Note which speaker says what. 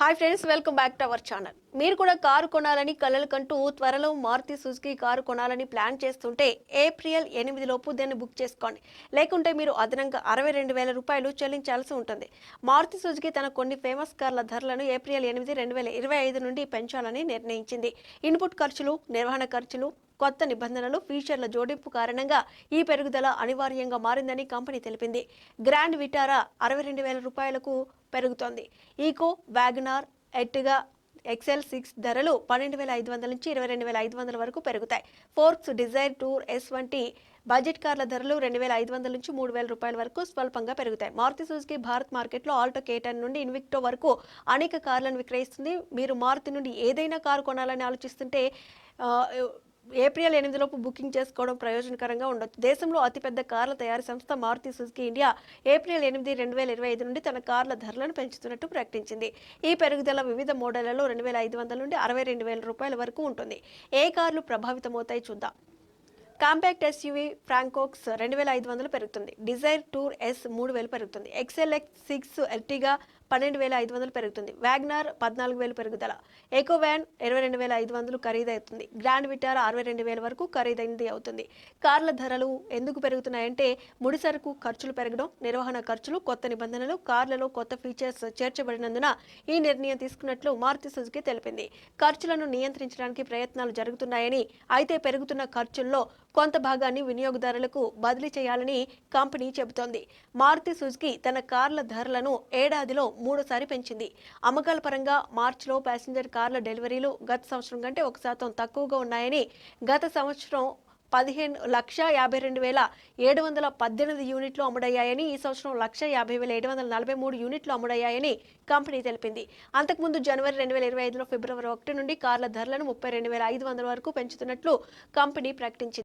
Speaker 1: Hi friends welcome back to our channel మీరు కూడా car కొనాలని కలలు కంటూ త్వరలో మారుతి సుజుకి కారు కొనాలని ప్లాన్ చేస్తుంటే ఏప్రిల్ ఎనిమిది లోపు దాన్ని బుక్ చేసుకోండి. లేకుంటే మీరు అదనంగా అరవై రెండు వేల రూపాయలు చెల్లించాల్సి ఉంటుంది. మారుతి సుజుకి తన కొన్ని ఫేమస్ కార్ల ధరలను ఏప్రిల్ ఎనిమిది రెండు వేల ఇరవై ఐదు నుండి పెంచాలని నిర్ణయించింది. ఇన్పుట్ ఖర్చులు నిర్వహణ ఖర్చులు కొత్త నిబంధనలు ఫీచర్ల జోడింపు కారణంగా ఈ పెరుగుదల అనివార్యంగా మారిందని కంపెనీ తెలిపింది. గ్రాండ్ విటారా అరవై రెండు వేల రూపాయలకు పెరుగుతోంది. Eeco WagonR Ertiga XL six ధరలు పన్నెండు వేల ఐదు వందల నుంచి ఇరవై రెండు వేల ఐదు వందల వరకు పెరుగుతాయి. ఫోర్క్స్ డిజైర్ టూర్ ఎస్ వంటి బడ్జెట్ కార్ల ధరలు రెండు వేల ఐదు వందల నుంచి మూడు వేల రూపాయల వరకు స్వల్పంగా పెరుగుతాయి. మారుతి సుజుకి భారత్ మార్కెట్లో ఆల్టో కేటన్ నుండి ఇన్విక్టో వరకు అనేక కార్లను విక్రయిస్తుంది. మీరు మారుతి నుండి ఏదైనా కారు కొనాలని ఆలోచిస్తుంటే ఏప్రిల్ ఎనిమిదిలోపు బుకింగ్ చేసుకోవడం ప్రయోజనకరంగా ఉండొచ్చు. దేశంలో అతిపెద్ద కార్ల తయారీ సంస్థ మారుతి సుజుకి ఇండియా ఏప్రిల్ ఎనిమిది రెండు వేల ఇరవై ఐదు నుండి తన కార్ల ధరలను పెంచుతున్నట్టు ప్రకటించింది. ఈ పెరుగుదల వివిధ మోడళ్ళలో రెండు వేల ఐదు వందల నుండి అరవై రెండు వేల రూపాయల వరకు ఉంటుంది. ఏ కార్లు ప్రభావితమవుతాయి చూద్దాం. కాంపాక్ట్ ఎస్యూవీ ఫ్రాంకోక్స్ రెండు వేల ఐదు వందలు పెరుగుతుంది. డిజైర్ టూర్ ఎస్ మూడు వేలు పెరుగుతుంది. ఎక్స్ఎల్ఎక్స్ సిక్స్ ఎర్టిగా పన్నెండు వేల ఐదు వందలు పెరుగుతుంది. వ్యాగ్నార్ పద్నాలుగు వేలు పెరుగుదల. ఎకో వ్యాన్ ఇరవై రెండు వేల ఐదు వందలు ఖరీదవుతుంది. గ్రాండ్ విటార్ అరవై రెండు వేల వరకు ఖరీదైనది అవుతుంది. కార్ల ధరలు ఎందుకు పెరుగుతున్నాయంటే ముడిసరుకు ఖర్చులు పెరగడం నిర్వహణ ఖర్చులు కొత్త నిబంధనలు కార్లలో కొత్త ఫీచర్స్ చేర్చబడినందున ఈ నిర్ణయం తీసుకున్నట్లు మారుతి సుజుకి తెలిపింది. ఖర్చులను నియంత్రించడానికి ప్రయత్నాలు జరుగుతున్నాయని అయితే పెరుగుతున్న ఖర్చుల్లో కొంత భాగాన్ని వినియోగదారులకు బదిలీ చేయాలని కంపెనీ చెబుతోంది. మారుతి సుజుకి తన కార్ల ధరలను ఏడాదిలో మూడోసారి పెంచింది. అమ్మకాల పరంగా మార్చిలో ప్యాసింజర్ కార్ల డెలివరీలు గత సంవత్సరం కంటే ఒక శాతం తక్కువగా ఉన్నాయని గత సంవత్సరం పదిహేను లక్ష యాభై రెండు వేల ఏడు వందల పద్దెనిమిది యూనిట్లు అమ్ముడయ్యాయని ఈ సంవత్సరం లక్ష యాభై వేల ఏడు వందల నలభై మూడు యూనిట్లు అమ్ముడయ్యాయని కంపెనీ తెలిపింది. అంతకుముందు జనవరి రెండు వేల ఇరవై ఐదులో ఫిబ్రవరి ఒకటి నుండి కార్ల ధరలను ముప్పై రెండు వేల ఐదు వందల వరకు పెంచుతున్నట్లు కంపెనీ ప్రకటించింది.